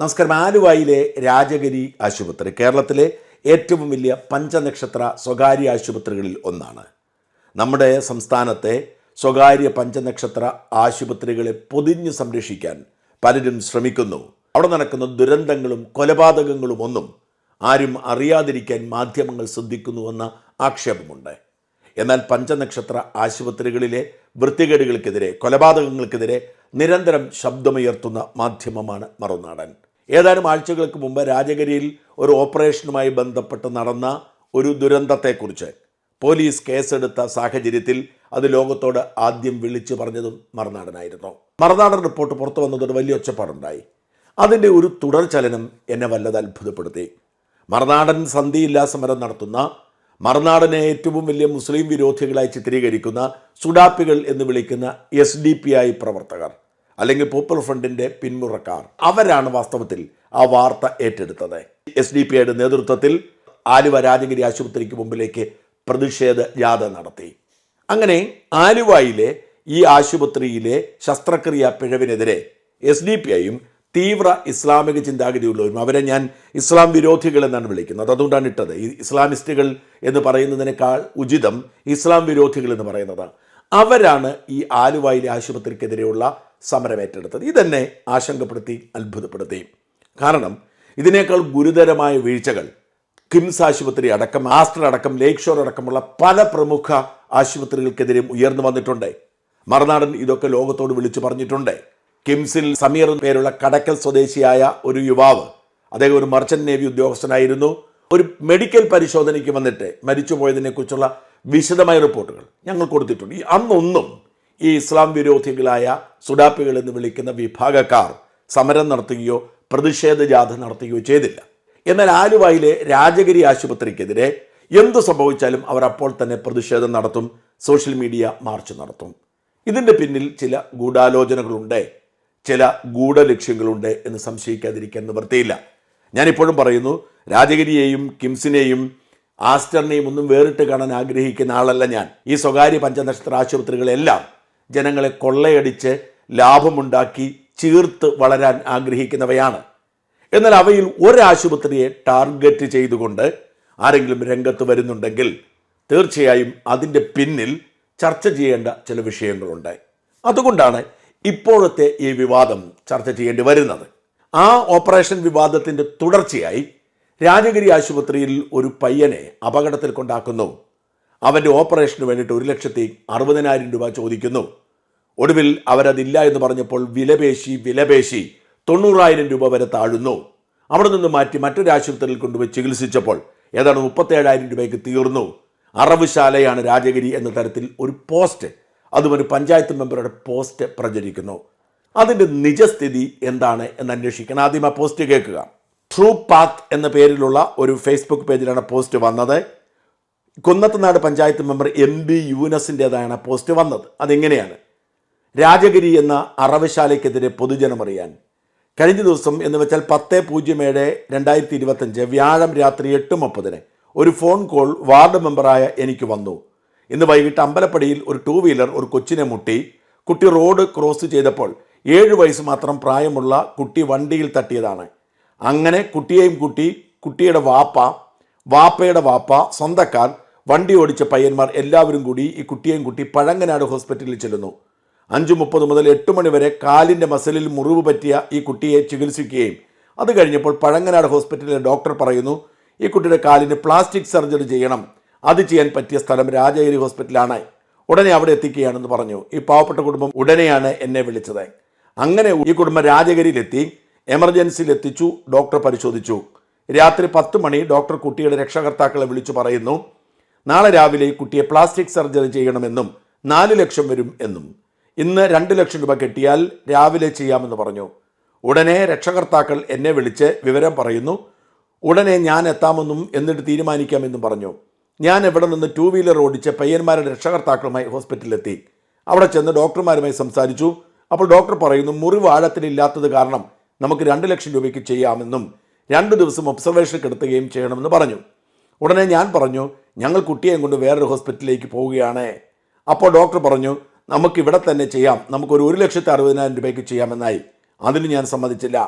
നമസ്കാരം. ആലുവായിലെ രാജഗിരി ആശുപത്രി കേരളത്തിലെ ഏറ്റവും വലിയ പഞ്ചനക്ഷത്ര സ്വകാര്യ ആശുപത്രികളിൽ ഒന്നാണ്. നമ്മുടെ സംസ്ഥാനത്തെ സ്വകാര്യ പഞ്ചനക്ഷത്ര ആശുപത്രികളെ പൊതിഞ്ഞ് സംരക്ഷിക്കാൻ പലരും ശ്രമിക്കുന്നു. അവിടെ നടക്കുന്ന ദുരന്തങ്ങളും കൊലപാതകങ്ങളും ഒന്നും ആരും അറിയാതിരിക്കാൻ മാധ്യമങ്ങൾ ശ്രദ്ധിക്കുന്നുവെന്ന ആക്ഷേപമുണ്ട്. എന്നാൽ പഞ്ചനക്ഷത്ര ആശുപത്രികളിലെ വൃത്തികേടുകൾക്കെതിരെ കൊലപാതകങ്ങൾക്കെതിരെ നിരന്തരം ശബ്ദമുയർത്തുന്ന മാധ്യമമാണ് മറുനാടൻ. ഏതാനും ആഴ്ചകൾക്ക് മുമ്പ് രാജഗിരിയിൽ ഒരു ഓപ്പറേഷനുമായി ബന്ധപ്പെട്ട് നടന്ന ഒരു ദുരന്തത്തെക്കുറിച്ച് പോലീസ് കേസെടുത്ത സാഹചര്യത്തിൽ അത് ലോകത്തോട് ആദ്യം വിളിച്ചു പറഞ്ഞതും മറുനാടനായിരുന്നു. മറുനാടൻ റിപ്പോർട്ട് പുറത്തു വന്നതോട് വലിയ ഒച്ചപ്പാടുണ്ടായി. അതിന്റെ ഒരു തുടർചലനം എന്നെ വല്ലത് അത്ഭുതപ്പെടുത്തി. മറുനാടൻ സന്ധിയില്ലാ സമരം നടത്തുന്ന മറുനാടനെ ഏറ്റവും വലിയ മുസ്ലിം വിരോധികളായി ചിത്രീകരിക്കുന്ന സുഡാപ്പികൾ എന്ന് വിളിക്കുന്ന എസ് ഡി പി ഐ പ്രവർത്തകർ. അല്ലെങ്കിൽ പോപ്പുലർ ഫ്രണ്ടിന്റെ പിന്മുറക്കാർ. അവരാണ് വാസ്തവത്തിൽ ആ വാർത്ത ഏറ്റെടുത്തത്. എസ് ഡി പി ഐയുടെ നേതൃത്വത്തിൽ ആലുവ രാജഗിരി ആശുപത്രിക്ക് മുമ്പിലേക്ക് പ്രതിഷേധ ജാഥ നടത്തി. അങ്ങനെ ആലുവയിലെ ഈ ആശുപത്രിയിലെ ശസ്ത്രക്രിയ പിഴവിനെതിരെ എസ് ഡി പി ഐയും തീവ്ര ഇസ്ലാമിക ചിന്താഗതിയുള്ളവരും അവരെ ഞാൻ ഇസ്ലാം വിരോധികൾ എന്നാണ് വിളിക്കുന്നത്. അതുകൊണ്ടാണ് ഇട്ടത്. ഈ ഇസ്ലാമിസ്റ്റുകൾ എന്ന് പറയുന്നതിനേക്കാൾ ഉചിതം ഇസ്ലാം വിരോധികൾ എന്ന് പറയുന്നത് അവരാണ് ഈ ആലുവയിലെ ആശുപത്രിക്കെതിരെയുള്ള സമരം ഏറ്റെടുത്തത് ഇതെന്നെ ആശങ്കപ്പെടുത്തി അത്ഭുതപ്പെടുത്തി. കാരണം ഇതിനേക്കാൾ ഗുരുതരമായ വീഴ്ചകൾ കിംസ് ആശുപത്രി അടക്കം ആസ്റ്റർ അടക്കം ലേക്ക് ഷോർ അടക്കമുള്ള പല പ്രമുഖ ആശുപത്രികൾക്കെതിരെയും ഉയർന്നു വന്നിട്ടുണ്ട്. മറുനാടൻ ഇതൊക്കെ ലോകത്തോട് വിളിച്ചു പറഞ്ഞിട്ടുണ്ട്. കിംസിൽ സമീർ പേരുള്ള കടക്കൽ സ്വദേശിയായ ഒരു യുവാവ് അദ്ദേഹം ഒരു മർച്ചന്റ് നേവി ഉദ്യോഗസ്ഥനായിരുന്നു. ഒരു മെഡിക്കൽ പരിശോധനയ്ക്ക് വന്നിട്ട് മരിച്ചുപോയതിനെ കുറിച്ചുള്ള വിശദമായ റിപ്പോർട്ടുകൾ ഞങ്ങൾ കൊടുത്തിട്ടുണ്ട്. അന്നൊന്നും ഈ ഇസ്ലാം വിരോധികളായ സുഡാപ്പികൾ എന്ന് വിളിക്കുന്ന വിഭാഗക്കാർ സമരം നടത്തുകയോ പ്രതിഷേധ ജാഥ നടത്തുകയോ ചെയ്തില്ല. എന്നാൽ ആലുവയിലെ രാജഗിരി ആശുപത്രിക്കെതിരെ എന്തു സംഭവിച്ചാലും അവർ അപ്പോൾ തന്നെ പ്രതിഷേധം നടത്തും സോഷ്യൽ മീഡിയ മാർച്ച് നടത്തും. ഇതിന്റെ പിന്നിൽ ചില ഗൂഢാലോചനകളുണ്ട് ചില ഗൂഢലക്ഷ്യങ്ങളുണ്ട് എന്ന് സംശയിക്കാതിരിക്കാൻ നിവൃത്തിയില്ല. ഞാനിപ്പോഴും പറയുന്നു രാജഗിരിയെയും കിംസിനെയും ആസ്റ്ററിനെയും ഒന്നും വേറിട്ട് കാണാൻ ആഗ്രഹിക്കുന്ന ആളല്ല ഞാൻ. ഈ സ്വകാര്യ പഞ്ചനക്ഷത്ര ആശുപത്രികളെല്ലാം ജനങ്ങളെ കൊള്ളയടിച്ച് ലാഭമുണ്ടാക്കി ചീർത്ത് വളരാൻ ആഗ്രഹിക്കുന്നവയാണ്. എന്നാൽ അവയിൽ ഒരാശുപത്രിയെ ടാർഗറ്റ് ചെയ്തുകൊണ്ട് ആരെങ്കിലും രംഗത്ത് വരുന്നുണ്ടെങ്കിൽ തീർച്ചയായും അതിന്റെ പിന്നിൽ ചർച്ച ചെയ്യേണ്ട ചില വിഷയങ്ങളുണ്ട്. അതുകൊണ്ടാണ് ഇപ്പോഴത്തെ ഈ വിവാദം ചർച്ച ചെയ്യേണ്ടി വരുന്നത്. ആ ഓപ്പറേഷൻ വിവാദത്തിന്റെ തുടർച്ചയായി രാജഗിരി ആശുപത്രിയിൽ ഒരു പയ്യനെ അപകടത്തിൽ കൊണ്ടാക്കുന്നു അവന്റെ ഓപ്പറേഷന് വേണ്ടിയിട്ട് ഒരു ലക്ഷത്തി അറുപതിനായിരം രൂപ ചോദിക്കുന്നു. ഒടുവിൽ അവരതില്ല എന്ന് പറഞ്ഞപ്പോൾ വിലപേശി വിലപേശി തൊണ്ണൂറായിരം രൂപ വരെ താഴുന്നു. അവിടെ നിന്ന് മാറ്റി മറ്റൊരു ആശുപത്രിയിൽ കൊണ്ടുപോയി ചികിത്സിച്ചപ്പോൾ ഏതാണ്ട് മുപ്പത്തേഴായിരം രൂപയ്ക്ക് തീർന്നു. അറവുശാലയാണ് രാജഗിരി എന്ന തരത്തിൽ ഒരു പോസ്റ്റ് അതും ഒരു പഞ്ചായത്ത് മെമ്പറുടെ പോസ്റ്റ് പ്രചരിക്കുന്നു. അതിന്റെ നിജസ്ഥിതി എന്താണ് എന്ന് അന്വേഷിക്കണം. ആദ്യം ആ പോസ്റ്റ് കേൾക്കുക. ട്രൂ പാത്ത് എന്ന പേരിലുള്ള ഒരു ഫേസ്ബുക്ക് പേജിലാണ് പോസ്റ്റ് വന്നത്. Kunnathunad panchayat member M B യൂനസിന്റെതാണ് post വന്നത്. അതെങ്ങനെയാണ്? രാജഗിരി എന്ന അറവശാലയ്ക്കെതിരെ പൊതുജനമറിയാൻ കഴിഞ്ഞ ദിവസം എന്ന് വെച്ചാൽ പത്ത് പൂജ്യം ഏഴ് രണ്ടായിരത്തി ഇരുപത്തഞ്ച് വ്യാഴം രാത്രി എട്ട് മുപ്പതിന് ഒരു ഫോൺ കോൾ വാർഡ് മെമ്പറായ എനിക്ക് വന്നു. ഇന്ന് വൈകിട്ട് അമ്പലപ്പടിയിൽ ഒരു ടൂ വീലർ ഒരു കൊച്ചിനെ മുട്ടി കുട്ടി റോഡ് ക്രോസ് ചെയ്തപ്പോൾ ഏഴ് വയസ്സ് മാത്രം പ്രായമുള്ള കുട്ടി വണ്ടിയിൽ തട്ടിയതാണ്. അങ്ങനെ കുട്ടിയെയും കുട്ടി കുട്ടിയുടെ വാപ്പ വാപ്പയുടെ വാപ്പ സ്വന്തക്കാർ വണ്ടി ഓടിച്ച പയ്യന്മാർ എല്ലാവരും കൂടി ഈ കുട്ടിയെയും കുട്ടി പഴങ്ങനാട് ഹോസ്പിറ്റലിൽ ചെല്ലുന്നു. അഞ്ചു മുപ്പത് മുതൽ എട്ട് മണിവരെ കാലിന്റെ മസിലിൽ മുറിവ് പറ്റിയ ഈ കുട്ടിയെ ചികിത്സിക്കുകയും അത് കഴിഞ്ഞപ്പോൾ പഴങ്ങനാട് ഹോസ്പിറ്റലിലെ ഡോക്ടർ പറയുന്നു ഈ കുട്ടിയുടെ കാലിന് പ്ലാസ്റ്റിക് സർജറി ചെയ്യണം. അത് ചെയ്യാൻ പറ്റിയ സ്ഥലം രാജഗിരി ഹോസ്പിറ്റലാണ്. ഉടനെ അവിടെ എത്തിക്കുകയാണെന്ന് പറഞ്ഞു. ഈ പാവപ്പെട്ട കുടുംബം ഉടനെയാണ് എന്നെ വിളിച്ചത്. അങ്ങനെ ഈ കുടുംബം രാജഗിരിയിലെത്തി എമർജൻസിയിൽ എത്തിച്ചു ഡോക്ടർ പരിശോധിച്ചു. രാത്രി പത്ത് മണി ഡോക്ടർ കുട്ടിയുടെ രക്ഷകർത്താക്കളെ വിളിച്ചു പറയുന്നു നാളെ രാവിലെ കുട്ടിയെ പ്ലാസ്റ്റിക് സർജറി ചെയ്യണമെന്നും നാല് ലക്ഷം വരും എന്നും. ഇന്ന് രണ്ട് ലക്ഷം രൂപ കിട്ടിയാൽ രാവിലെ ചെയ്യാമെന്ന് പറഞ്ഞു. ഉടനെ രക്ഷകർത്താക്കൾ എന്നെ വിളിച്ച് വിവരം പറയുന്നു. ഉടനെ ഞാൻ എത്താമെന്നും എന്നിട്ട് തീരുമാനിക്കാമെന്നും പറഞ്ഞു. ഞാൻ എവിടെ നിന്ന് ടൂ വീലർ ഓടിച്ച് പയ്യന്മാരുടെ രക്ഷകർത്താക്കളുമായി ഹോസ്പിറ്റലിലെത്തി. അവിടെ ചെന്ന് ഡോക്ടർമാരുമായി സംസാരിച്ചു. അപ്പോൾ ഡോക്ടർ പറയുന്നു മുറിവ് ആഴത്തിലില്ലാത്തത് കാരണം നമുക്ക് രണ്ട് ലക്ഷം രൂപയ്ക്ക് ചെയ്യാമെന്നും രണ്ട് ദിവസം ഒബ്സർവേഷൻ കിടത്തുകയും ചെയ്യണമെന്ന് പറഞ്ഞു. ഉടനെ ഞാൻ പറഞ്ഞു ഞങ്ങൾ കുട്ടിയെയും കൊണ്ട് വേറൊരു ഹോസ്പിറ്റലിലേക്ക് പോവുകയാണ്. അപ്പോൾ ഡോക്ടർ പറഞ്ഞു നമുക്ക് ഇവിടെ തന്നെ ചെയ്യാം. നമുക്കൊരു ഒരു ലക്ഷത്തി അറുപതിനായിരം രൂപയ്ക്ക് ചെയ്യാമെന്നായി. അതിന് ഞാൻ സമ്മതിച്ചില്ല.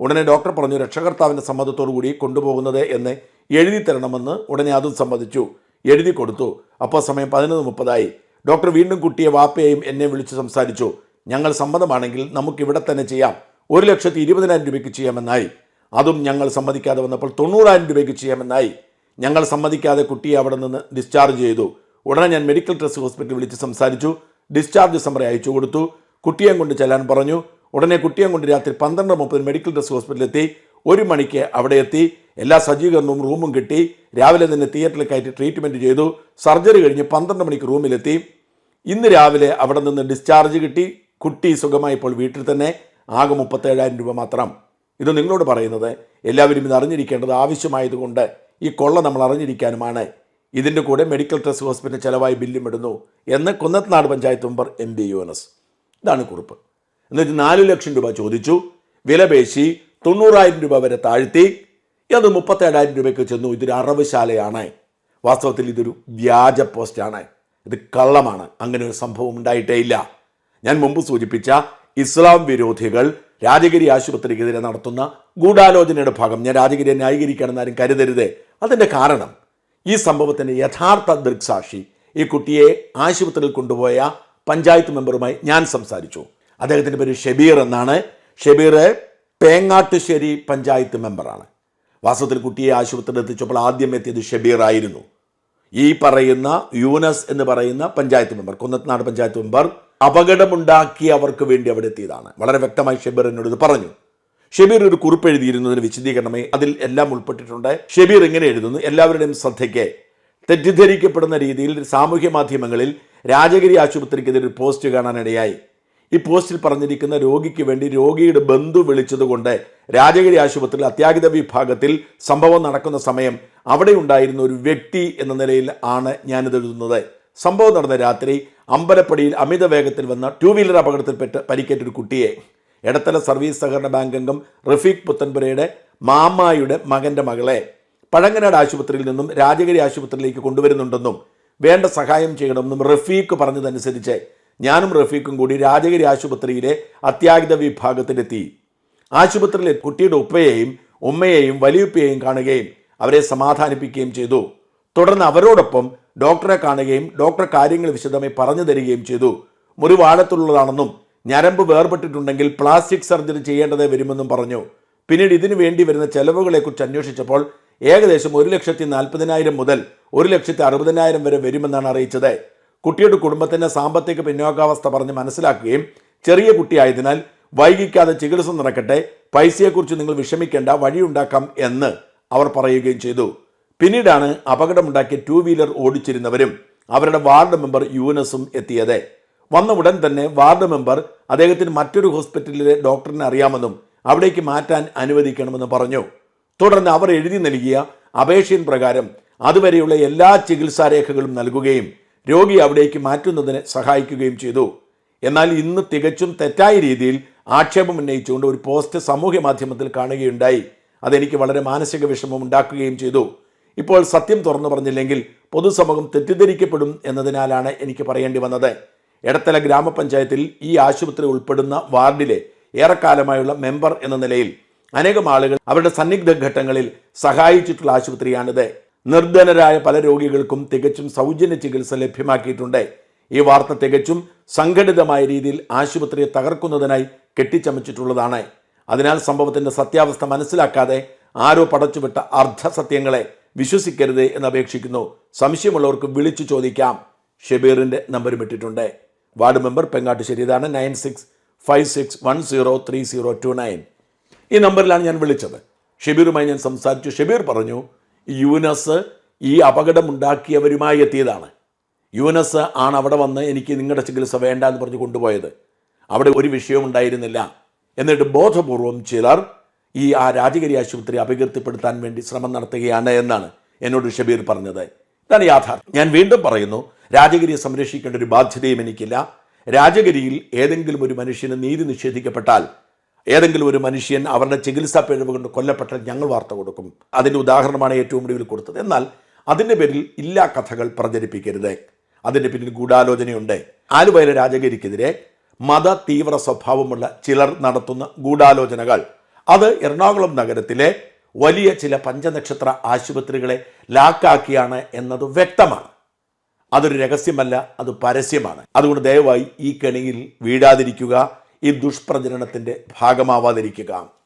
ഉടനെ ഡോക്ടർ പറഞ്ഞു രക്ഷകർത്താവിന്റെ സമ്മതത്തോടു കൂടി കൊണ്ടുപോകുന്നത് എന്ന് എഴുതി തരണമെന്ന് ഉടനെ അതും സമ്മതിച്ചു. എഴുതി കൊടുത്തു. അപ്പോൾ സമയം പതിനൊന്ന് മുപ്പതായി. ഡോക്ടർ വീണ്ടും കുട്ടിയെ വാപ്പയെയും എന്നെ വിളിച്ച് സംസാരിച്ചു. ഞങ്ങൾ സമ്മതമാണെങ്കിൽ നമുക്ക് ഇവിടെ തന്നെ ചെയ്യാം. ഒരു ലക്ഷത്തി ഇരുപതിനായിരം രൂപയ്ക്ക് ചെയ്യാമെന്നായി. അതും ഞങ്ങൾ സമ്മതിക്കാതെ വന്നപ്പോൾ തൊണ്ണൂറായിരം രൂപയ്ക്ക് ചെയ്യാമെന്നായി. ഞങ്ങൾ സമ്മതിക്കാതെ കുട്ടിയെ അവിടെ നിന്ന് ഡിസ്ചാർജ് ചെയ്തു. ഉടനെ ഞാൻ മെഡിക്കൽ ട്രസ്റ്റ് ഹോസ്പിറ്റലിൽ വിളിച്ച് സംസാരിച്ചു. ഡിസ്ചാർജ് സമ്മറി അയച്ചു കൊടുത്തു. കുട്ടിയെ കൊണ്ട് ചെല്ലാൻ പറഞ്ഞു. ഉടനെ കുട്ടിയെ കൊണ്ട് രാത്രി പന്ത്രണ്ട് മുപ്പതിന് മെഡിക്കൽ ട്രസ്റ്റ് ഹോസ്പിറ്റലിൽ എത്തി. ഒരു മണിക്ക് അവിടെ എത്തി. എല്ലാ സജ്ജീകരണവും റൂമും കിട്ടി. രാവിലെ തന്നെ തിയേറ്ററിൽ കയറ്റി ട്രീറ്റ്മെന്റ് ചെയ്തു. സർജറി കഴിഞ്ഞ് പന്ത്രണ്ട് മണിക്ക് റൂമിലെത്തി ഇന്ന് രാവിലെ അവിടെ നിന്ന് ഡിസ്ചാർജ് കിട്ടി. കുട്ടി സുഖമായി ഇപ്പോൾ വീട്ടിൽ തന്നെ. ആകെ മുപ്പത്തേഴായിരം രൂപ മാത്രം. ഇത് നിങ്ങളോട് പറയുന്നത് എല്ലാവരും ഇത് അറിഞ്ഞിരിക്കേണ്ടത് ആവശ്യമായതുകൊണ്ട് ഈ കൊള്ള നമ്മൾ അറിഞ്ഞിരിക്കാനുമാണ്. ഇതിന്റെ കൂടെ മെഡിക്കൽ ട്രസ്റ്റ് ഹോസ്പിറ്റൽ ചെലവായി ബില്ലും ഇടുന്നു എന്ന് Kunnathunad panchayat member M B U ഇതാണ് കുറിപ്പ്. എന്നിട്ട് നാല് ലക്ഷം രൂപ ചോദിച്ചു. വിലപേശി തൊണ്ണൂറായിരം രൂപ വരെ താഴ്ത്തി. അത് മുപ്പത്തേഴായിരം രൂപയ്ക്ക് ചെന്നു. ഇതൊരു അറവുശാലയാണ് വാസ്തവത്തിൽ ഇതൊരു വ്യാജ പോസ്റ്റാണ്. ഇത് കള്ളമാണ്. അങ്ങനെ ഒരു സംഭവം ഉണ്ടായിട്ടേ ഇല്ല. ഞാൻ മുമ്പ് സൂചിപ്പിച്ച ഇസ്ലാം വിരോധികൾ രാജഗിരി ആശുപത്രിക്കെതിരെ നടത്തുന്ന ഗൂഢാലോചനയുടെ ഭാഗം ഞാൻ രാജഗിരിയെ ന്യായീകരിക്കണമെന്നാരും കരുതരുത്. അതിന്റെ കാരണം ഈ സംഭവത്തിന്റെ യഥാർത്ഥ ദൃക്സാക്ഷി ഈ കുട്ടിയെ ആശുപത്രിയിൽ കൊണ്ടുപോയ പഞ്ചായത്ത് മെമ്പറുമായി ഞാൻ സംസാരിച്ചു. അദ്ദേഹത്തിന്റെ പേര് ഷെബീർ എന്നാണ്. ഷെബീർ പേങ്ങാട്ടുശ്ശേരി പഞ്ചായത്ത് മെമ്പറാണ്. വാസ്തവത്തിൽ കുട്ടിയെ ആശുപത്രിയിൽ എത്തിച്ചപ്പോൾ ആദ്യം എത്തിയത് ഷെബീർ ആയിരുന്നു. ഈ പറയുന്ന യൂനസ് എന്ന് പറയുന്ന പഞ്ചായത്ത് മെമ്പർ കുന്നത്തനാട് പഞ്ചായത്ത് മെമ്പർ അപകടമുണ്ടാക്കി അവർക്ക് വേണ്ടി അവിടെ എത്തിയതാണ്. വളരെ വ്യക്തമായി ഷെബീർ എന്നോട് ഇത് പറഞ്ഞു. ഷെബീർ ഒരു കുറിപ്പ് എഴുതിയിരുന്നതിന് വിശദീകരണമായി അതിൽ എല്ലാം ഉൾപ്പെട്ടിട്ടുണ്ട്. ഷെബീർ ഇങ്ങനെ എഴുതുന്നു? എല്ലാവരുടെയും ശ്രദ്ധയ്ക്ക്. തെറ്റിദ്ധരിക്കപ്പെടുന്ന രീതിയിൽ സാമൂഹ്യ മാധ്യമങ്ങളിൽ രാജഗിരി ആശുപത്രിക്കെതിരെ ഒരു പോസ്റ്റ് കാണാനിടയായി. ഈ പോസ്റ്റിൽ പറഞ്ഞിരിക്കുന്ന രോഗിക്ക് വേണ്ടി രോഗിയുടെ ബന്ധു വിളിച്ചതുകൊണ്ട് രാജഗിരി ആശുപത്രിയിൽ അത്യാഹിത വിഭാഗത്തിൽ സംഭവം നടക്കുന്ന സമയം അവിടെ ഉണ്ടായിരുന്ന ഒരു വ്യക്തി എന്ന നിലയിൽ ആണ് ഞാനിത് എഴുതുന്നത്. സംഭവം നടന്ന രാത്രി അമ്പലപ്പടിയിൽ അമിത വേഗത്തിൽ വന്ന ടൂ വീലർ അപകടത്തിൽപ്പെട്ട് പരിക്കേറ്റൊരു കുട്ടിയെ. എടത്തല സർവീസ് സഹകരണ ബാങ്ക് അംഗം റഫീഖ് പുത്തൻപുരയുടെ മാമായുടെ മകന്റെ മകളെ പഴങ്ങനാട് ആശുപത്രിയിൽ നിന്നും രാജഗിരി ആശുപത്രിയിലേക്ക് കൊണ്ടുവരുന്നുണ്ടെന്നും വേണ്ട സഹായം ചെയ്യണമെന്നും റഫീഖ് പറഞ്ഞതനുസരിച്ച് ഞാനും റഫീഖും കൂടി രാജഗിരി ആശുപത്രിയിലെ അത്യാഹിത വിഭാഗത്തിലെത്തി. ആശുപത്രിയിലെ കുട്ടിയുടെ ഉപ്പയെയും ഉമ്മയെയും വലിയുപ്പയെയും കാണുകയും അവരെ സമാധാനിപ്പിക്കുകയും ചെയ്തു. തുടർന്ന് അവരോടൊപ്പം ഡോക്ടറെ കാണുകയും ഡോക്ടർ കാര്യങ്ങൾ വിശദമായി പറഞ്ഞു തരികയും ചെയ്തു. മുറിവ് ആഴത്തുള്ളതാണെന്നും ഞരമ്പ് വേർപെട്ടിട്ടുണ്ടെങ്കിൽ പ്ലാസ്റ്റിക് സർജറി ചെയ്യേണ്ടത് വരുമെന്നും പറഞ്ഞു. പിന്നീട് ഇതിനു വേണ്ടി വരുന്ന ചെലവുകളെക്കുറിച്ച് അന്വേഷിച്ചപ്പോൾ ഏകദേശം ഒരു ലക്ഷത്തി നാൽപ്പതിനായിരം മുതൽ ഒരു ലക്ഷത്തി അറുപതിനായിരം വരെ വരുമെന്നാണ് അറിയിച്ചത്. കുട്ടിയുടെ കുടുംബത്തിന്റെ സാമ്പത്തിക പിന്നോക്കാവസ്ഥ പറഞ്ഞ് മനസ്സിലാക്കുകയും ചെറിയ കുട്ടിയായതിനാൽ വൈകിക്കാതെ ചികിത്സ നടക്കട്ടെ പൈസയെക്കുറിച്ച് നിങ്ങൾ വിഷമിക്കേണ്ട വഴിയുണ്ടാക്കാം എന്ന് അവർ പറയുകയും ചെയ്തു. പിന്നീടാണ് അപകടമുണ്ടാക്കിയ ടൂ വീലർ ഓടിച്ചിരുന്നവരും അവരുടെ വാർഡ് മെമ്പർ യൂനസും എത്തിയത്. വന്ന ഉടൻ തന്നെ വാർഡ് മെമ്പർ അദ്ദേഹത്തിന് മറ്റൊരു ഹോസ്പിറ്റലിലെ ഡോക്ടറിനെ അറിയാമെന്നും അവിടേക്ക് മാറ്റാൻ അനുവദിക്കണമെന്ന് പറഞ്ഞു. തുടർന്ന് അവർ എഴുതി നൽകിയ അപേക്ഷയിൻ പ്രകാരം അതുവരെയുള്ള എല്ലാ ചികിത്സാരേഖകളും നൽകുകയും രോഗി അവിടേക്ക് മാറ്റുന്നതിന് സഹായിക്കുകയും ചെയ്തു. എന്നാൽ ഇന്ന് തികച്ചും തെറ്റായ രീതിയിൽ ആക്ഷേപം ഉന്നയിച്ചുകൊണ്ട് ഒരു പോസ്റ്റ് സാമൂഹ്യ മാധ്യമത്തിൽ കാണുകയുണ്ടായി. അതെനിക്ക് വളരെ മാനസിക വിഷമം ഉണ്ടാക്കുകയും ചെയ്തു. ഇപ്പോൾ സത്യം തുറന്നു പറഞ്ഞില്ലെങ്കിൽ പൊതുസമൂഹം തെറ്റിദ്ധരിക്കപ്പെടും എന്നതിനാലാണ് എനിക്ക് പറയേണ്ടി വന്നത്. എടത്തല ഗ്രാമപഞ്ചായത്തിൽ ഈ ആശുപത്രി ഉൾപ്പെടുന്ന വാർഡിലെ ഏറെക്കാലമായുള്ള മെമ്പർ എന്ന നിലയിൽ അനേകം ആളുകൾ അവരുടെ സന്നിഗ്ധ ഘട്ടങ്ങളിൽ സഹായിച്ചിട്ടുള്ള ആശുപത്രിയാണിത്. നിർധനരായ പല രോഗികൾക്കും തികച്ചും സൗജന്യ ചികിത്സ ലഭ്യമാക്കിയിട്ടുണ്ട്. ഈ വാർത്ത തികച്ചും സംഘടിതമായ രീതിയിൽ ആശുപത്രിയെ തകർക്കുന്നതിനായി കെട്ടിച്ചമച്ചിട്ടുള്ളതാണ്. അതിനാൽ സംഭവത്തിന്റെ സത്യാവസ്ഥ മനസ്സിലാക്കാതെ ആരോ പടച്ചുവിട്ട അർദ്ധസത്യങ്ങളെ വിശ്വസിക്കരുത് എന്ന് അപേക്ഷിക്കുന്നു. സംശയമുള്ളവർക്ക് വിളിച്ചു ചോദിക്കാം. ഷെബീറിന്റെ നമ്പരും ഇട്ടിട്ടുണ്ട്. വാർഡ് മെമ്പർ പെങ്ങാട്ടുശ്ശേരി ഇതാണ് nine six five six one zero three zero two nine. ഈ നമ്പറിലാണ് ഞാൻ വിളിച്ചത്. ഷബീറുമായി ഞാൻ സംസാരിച്ചു. ഷബീർ പറഞ്ഞു യൂനസ് ഈ അപകടമുണ്ടാക്കിയവരുമായി എത്തിയതാണ്. യൂനസ് ആണ് അവിടെ വന്ന് എനിക്ക് നിങ്ങളുടെ ചികിത്സ വേണ്ട എന്ന് പറഞ്ഞ് കൊണ്ടുപോയത്. അവിടെ ഒരു വിഷയവും ഉണ്ടായിരുന്നില്ല. എന്നിട്ട് ബോധപൂർവം ചിലർ ഈ ആ രാജഗിരി ആശുപത്രി അപകീർത്തിപ്പെടുത്താൻ വേണ്ടി ശ്രമം നടത്തുകയാണ് എന്നാണ് എന്നോട് ഷബീർ പറഞ്ഞത്. ഇതാണ് യാഥാർത്ഥ്യം. ഞാൻ വീണ്ടും പറയുന്നു രാജഗിരിയെ സംരക്ഷിക്കേണ്ട ഒരു ബാധ്യതയും എനിക്കില്ല. രാജഗിരിയിൽ ഏതെങ്കിലും ഒരു മനുഷ്യന് നീതി നിഷേധിക്കപ്പെട്ടാൽ ഏതെങ്കിലും ഒരു മനുഷ്യൻ അവരുടെ ചികിത്സാ പിഴവ് കൊണ്ട് കൊല്ലപ്പെട്ടാൽ ഞങ്ങൾ വാർത്ത കൊടുക്കും. അതിന്റെ ഉദാഹരണമാണ് ഏറ്റവും ഒടുവിൽ കൊടുത്തത്. എന്നാൽ അതിന്റെ പേരിൽ ഇല്ലാ കഥകൾ പ്രചരിപ്പിക്കരുത്. അതിന്റെ പിന്നിൽ ഗൂഢാലോചനയുണ്ട്. ആലുവയിലെ രാജഗിരിക്കെതിരെ മത തീവ്ര സ്വഭാവമുള്ള ചിലർ നടത്തുന്ന ഗൂഢാലോചനകൾ. അത് എറണാകുളം നഗരത്തിലെ വലിയ ചില പഞ്ചനക്ഷത്ര ആശുപത്രികളെ ലാക്കാക്കിയാണ് എന്നത് വ്യക്തമാണ്. അതൊരു രഹസ്യമല്ല അത് പരസ്യമാണ്. അതുകൊണ്ട് ദയവായി ഈ കെണിയിൽ വീഴാതിരിക്കുക ഈ ദുഷ്പ്രചരണത്തിന്റെ ഭാഗമാവാതിരിക്കുക.